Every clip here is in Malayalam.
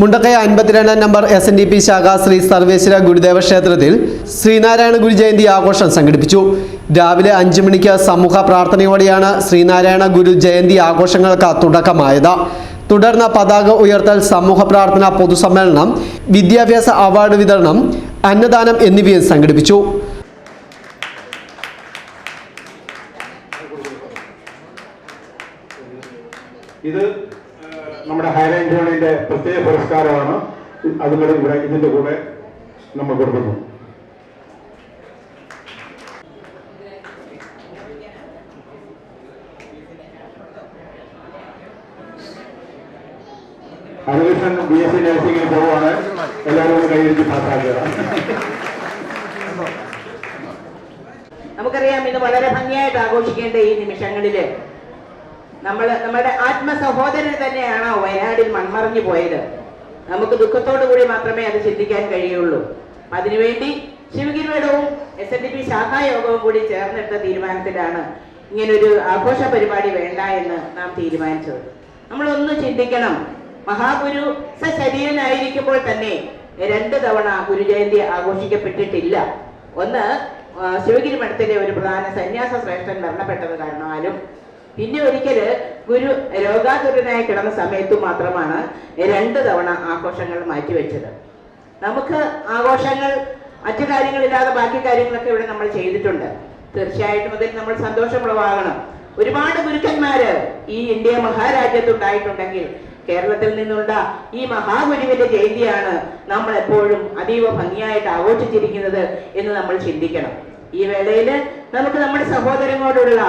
മുണ്ടക്കയ അൻപത്തിരണ്ടാം number S N D P ശാഖ ശ്രീ സർവേശ്വര ഗുരുദേവ ക്ഷേത്രത്തിൽ ശ്രീനാരായണ ഗുരു ജയന്തി ആഘോഷം സംഘടിപ്പിച്ചു. രാവിലെ അഞ്ചു മണിക്ക് സമൂഹ പ്രാർത്ഥനയോടെയാണ് ശ്രീനാരായണ ഗുരു ജയന്തി ആഘോഷങ്ങൾക്ക് തുടക്കമായത്. തുടർന്ന് പതാക ഉയർത്തൽ സമൂഹ പ്രാർത്ഥന പൊതുസമ്മേളനം വിദ്യാഭ്യാസ അവാർഡ് വിതരണം അന്നദാനം എന്നിവയും സംഘടിപ്പിച്ചു. ഇത് നമ്മുടെ ഹൈലൈൻ ജോണിന്റെ പ്രത്യേക പുരസ്കാരമാണ്. അതുകൂടെ ഇവിടെ ഇതിന്റെ കൂടെ നമ്മൾ കൊടുക്കുന്നു. അനുകൃഷ്ണൻ ബി എസ് സി നഴ്സിംഗിന് പോവാണ് എല്ലാവരും ഒന്ന് കൈയടിച്ച് പാസ്സാക്കുക. നമുക്കറിയാം ഇത് വളരെ ഭംഗിയായിട്ട് ആഘോഷിക്കേണ്ട ഈ നിമിഷങ്ങളിൽ നമ്മൾ നമ്മുടെ ആത്മ സഹോദരൻ തന്നെയാണോ വയനാടിൽ മൺമറഞ്ഞു പോയത്? നമുക്ക് ദുഃഖത്തോടു കൂടി മാത്രമേ അത് ചിന്തിക്കാൻ കഴിയുള്ളൂ. അതിനുവേണ്ടി ശിവഗിരിവേടവും എസ് എൻ ഡി പി ശാഖായോഗവും കൂടി ചേർന്നെടുത്ത തീരുമാനത്തിലാണ് ഇങ്ങനൊരു ആഘോഷ പരിപാടി വേണ്ട എന്ന് നാം തീരുമാനിച്ചത്. നമ്മളൊന്ന് ചിന്തിക്കണം. മഹാഗുരു സശരീരനായിരിക്കുമ്പോൾ തന്നെ രണ്ട് തവണ ഗുരുജയന്തി ആഘോഷിക്കപ്പെട്ടിട്ടില്ല. ഒന്ന് ശിവഗിരി മഠത്തിലെ ഒരു പ്രധാന സന്യാസ ശ്രേഷ്ഠൻ മരണപ്പെട്ടത് കാരണമാലും പിന്നെ ഒരിക്കൽ ഗുരു രോഗാതുരനായി കിടന്ന സമയത്ത് മാത്രമാണ് രണ്ട് തവണ ആഘോഷങ്ങൾ മാറ്റിവെച്ചത്. നമുക്ക് ആഘോഷങ്ങൾ മറ്റു കാര്യങ്ങളില്ലാതെ ബാക്കി കാര്യങ്ങളൊക്കെ ഇവിടെ നമ്മൾ ചെയ്തിട്ടുണ്ട്. തീർച്ചയായിട്ടും അതിൽ നമ്മൾ സന്തോഷമുളവാകണം ഒരുപാട് ഗുരുക്കന്മാര് ഈ ഇന്ത്യ മഹാരാജ്യത്ത് ഉണ്ടായിട്ടുണ്ടെങ്കിൽ കേരളത്തിൽ നിന്നുള്ള ഈ മഹാഗുരുവിന്റെ ജയന്തിയാണ് നമ്മൾ എപ്പോഴും അതീവ ഭംഗിയായിട്ട് ആഘോഷിച്ചിരിക്കുന്നത് എന്ന് നമ്മൾ ചിന്തിക്കണം. ഈ വേളയിൽ നമുക്ക് നമ്മുടെ സഹോദരങ്ങളോടുള്ള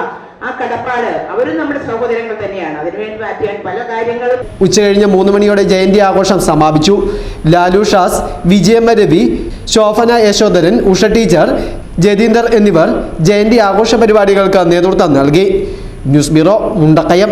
ആ കടപ്പാട് അവരും നമ്മുടെ സഹോദരങ്ങൾ തന്നെയാണ്. അതിനുവേണ്ടി മാറ്റിയാൻ പല കാര്യങ്ങളും ഉച്ചകഴിഞ്ഞ് മൂന്ന് മണിയോടെ ജയന്തി ആഘോഷം സമാപിച്ചു. ലാലു ഷാസ് വിജയമ്മ രവി ശോഭന യശോധരൻ ഉഷ ടീച്ചർ ജതീന്ദർ എന്നിവർ ജയന്തി ആഘോഷ പരിപാടികൾക്ക് നേതൃത്വം നൽകി. News bureau Mundakkayam.